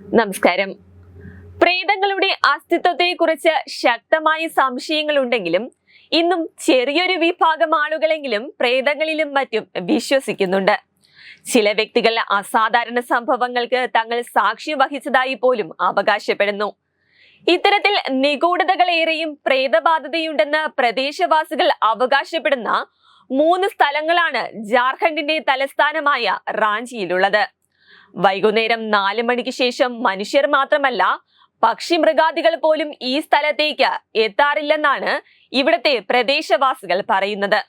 നമസ്കാരം. പ്രേതങ്ങളുടെ അസ്തിത്വത്തെക്കുറിച്ച് ശക്തമായ സംശയങ്ങൾ ഉണ്ടെങ്കിലും ഇന്നും ചെറിയൊരു വിഭാഗം ആളുകളെങ്കിലും പ്രേതങ്ങളിലും മറ്റും വിശ്വസിക്കുന്നുണ്ട്. ചില വ്യക്തികൾ അസാധാരണ സംഭവങ്ങൾക്ക് തങ്ങൾ സാക്ഷ്യം വഹിച്ചതായി പോലും അവകാശപ്പെടുന്നു. ഇത്തരത്തിൽ നിഗൂഢതകളേറെയും പ്രേതബാധതയുണ്ടെന്ന് പ്രദേശവാസികൾ അവകാശപ്പെടുന്ന മൂന്ന് സ്ഥലങ്ങളാണ് ജാർഖണ്ഡിന്റെ തലസ്ഥാനമായ റാഞ്ചിയിലുള്ളത്. വൈകുന്നേരം നാല് മണിക്ക് ശേഷം മനുഷ്യർ മാത്രമല്ല പക്ഷി മൃഗാദികൾ പോലും ഈ സ്ഥലത്തേക്ക് എത്താറില്ലെന്നാണ് ഇവിടുത്തെ പ്രദേശവാസികൾ പറയുന്നത്.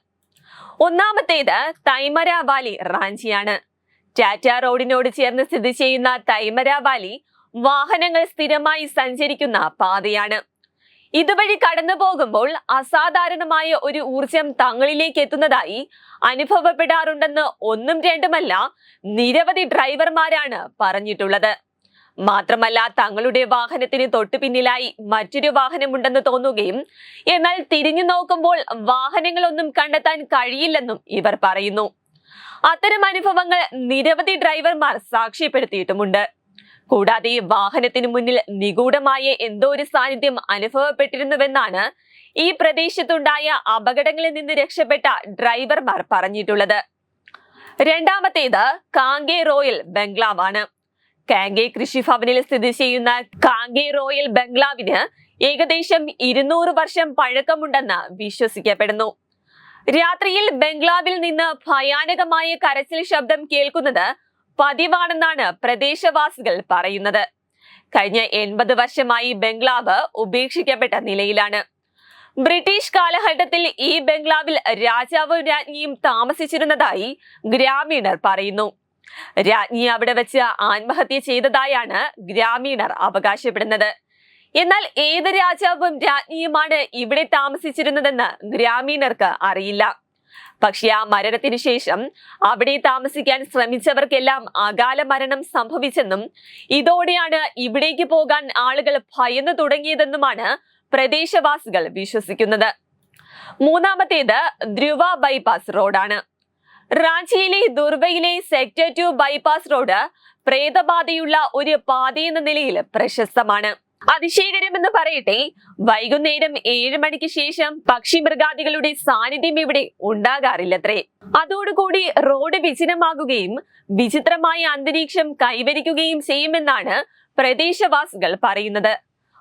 ഒന്നാമത്തേത് തൈമര വാലി റാഞ്ചിയാണ്. ടാറ്റ റോഡിനോട് ചേർന്ന് സ്ഥിതി ചെയ്യുന്ന തൈമര വാലി വാഹനങ്ങൾ സ്ഥിരമായി സഞ്ചരിക്കുന്ന പാതയാണ്. ഇതുവഴി കടന്നു പോകുമ്പോൾ അസാധാരണമായ ഒരു ഊർജം തങ്ങളിലേക്ക് എത്തുന്നതായി അനുഭവപ്പെടാറുണ്ടെന്ന് ഒന്നും രണ്ടുമല്ല നിരവധി ഡ്രൈവർമാരാണ് പറഞ്ഞിട്ടുള്ളത്. മാത്രമല്ല തങ്ങളുടെ വാഹനത്തിന് തൊട്ടു പിന്നിലായി മറ്റൊരു വാഹനമുണ്ടെന്ന് തോന്നുകയും എന്നാൽ തിരിഞ്ഞു നോക്കുമ്പോൾ വാഹനങ്ങളൊന്നും കണ്ടെത്താൻ കഴിയില്ലെന്നും ഇവർ പറയുന്നു. അത്തരം അനുഭവങ്ങൾ നിരവധി ഡ്രൈവർമാർ സാക്ഷ്യപ്പെടുത്തിയിട്ടുമുണ്ട്. കൂടാതെ വാഹനത്തിന് മുന്നിൽ നിഗൂഢമായ എന്തോ ഒരു സാന്നിധ്യം അനുഭവപ്പെട്ടിരുന്നുവെന്നാണ് ഈ പ്രദേശത്തുണ്ടായ അപകടങ്ങളിൽ നിന്ന് രക്ഷപ്പെട്ട ഡ്രൈവർമാർ പറഞ്ഞിട്ടുള്ളത്. രണ്ടാമത്തേത് കാങ്കെ റോയൽ ബംഗ്ലാവാണ്. കാങ്കെ കൃഷിഭവനിൽ സ്ഥിതി ചെയ്യുന്ന കാങ്കെ റോയൽ ബംഗ്ലാവിന് ഏകദേശം ഇരുന്നൂറ് വർഷം പഴക്കമുണ്ടെന്ന് വിശ്വസിക്കപ്പെടുന്നു. രാത്രിയിൽ ബംഗ്ലാവിൽ നിന്ന് ഭയാനകമായ കരച്ചിൽ ശബ്ദം കേൾക്കുന്നത് പതിവാണെന്നാണ് പ്രദേശവാസികൾ പറയുന്നത്. കഴിഞ്ഞ എൺപത് വർഷമായി ബംഗ്ലാവ് ഉപേക്ഷിക്കപ്പെട്ട നിലയിലാണ്. ബ്രിട്ടീഷ് കാലഘട്ടത്തിൽ ഈ ബംഗ്ലാവിൽ രാജാവും രാജ്ഞിയും താമസിച്ചിരുന്നതായി ഗ്രാമീണർ പറയുന്നു. രാജ്ഞി അവിടെ വെച്ച് ആത്മഹത്യ ചെയ്തതായാണ് ഗ്രാമീണർ അവകാശപ്പെടുന്നത്. എന്നാൽ ഏത് രാജാവും രാജ്ഞിയുമാണ് ഇവിടെ താമസിച്ചിരുന്നതെന്ന് ഗ്രാമീണർക്ക് അറിയില്ല. പക്ഷെ ആ മരണത്തിന് ശേഷം അവിടെ താമസിക്കാൻ ശ്രമിച്ചവർക്കെല്ലാം അകാല മരണം സംഭവിച്ചെന്നും ഇതോടെയാണ് ഇവിടേക്ക് പോകാൻ ആളുകൾ ഭയന്നു തുടങ്ങിയതെന്നുമാണ് പ്രദേശവാസികൾ വിശ്വസിക്കുന്നത്. മൂന്നാമത്തേത് ധ്രുവ ബൈപ്പാസ് റോഡാണ്. റാഞ്ചിയിലെ ദുർബയിലെ സെക്ടർ ടു ബൈപ്പാസ് റോഡ് പ്രേതബാധയുള്ള ഒരു പാതയെന്ന നിലയിൽ പ്രശസ്തമാണ്. അതിശയകരമെന്ന് പറയട്ടെ വൈകുന്നേരം ഏഴ് മണിക്ക് ശേഷം പക്ഷി മൃഗാദികളുടെ സാന്നിധ്യം ഇവിടെ ഉണ്ടാകാറില്ലത്രേ. അതോടുകൂടി റോഡ് വിജനമാകുകയും വിചിത്രമായ അന്തരീക്ഷം കൈവരിക്കുകയും ചെയ്യുമെന്നാണ് പ്രദേശവാസികൾ പറയുന്നത്.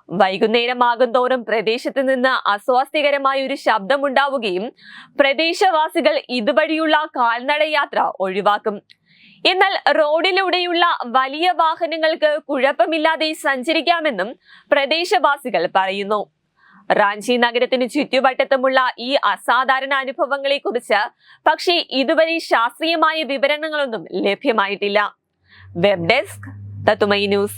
വൈകുന്നേരമാകും തോറും പ്രദേശത്ത് നിന്ന് അസ്വാസ്ഥ്യകരമായ ഒരു ശബ്ദമുണ്ടാവുകയും പ്രദേശവാസികൾ ഇതുവഴിയുള്ള കാൽനടയാത്ര ഒഴിവാക്കും. എന്നാൽ റോഡിലൂടെയുള്ള വലിയ വാഹനങ്ങൾക്ക് കുഴപ്പമില്ലാതെ സഞ്ചരിക്കാമെന്നും പ്രദേശവാസികൾ പറയുന്നു. റാഞ്ചി നഗരത്തിന് ചുറ്റുവട്ടത്തുമുള്ള ഈ അസാധാരണ അനുഭവങ്ങളെ കുറിച്ച് പക്ഷേ ഇതുവരെ ശാസ്ത്രീയമായ വിവരണങ്ങളൊന്നും ലഭ്യമായിട്ടില്ല. വെബ് ഡെസ്ക് തത്തുമൈ ന്യൂസ്.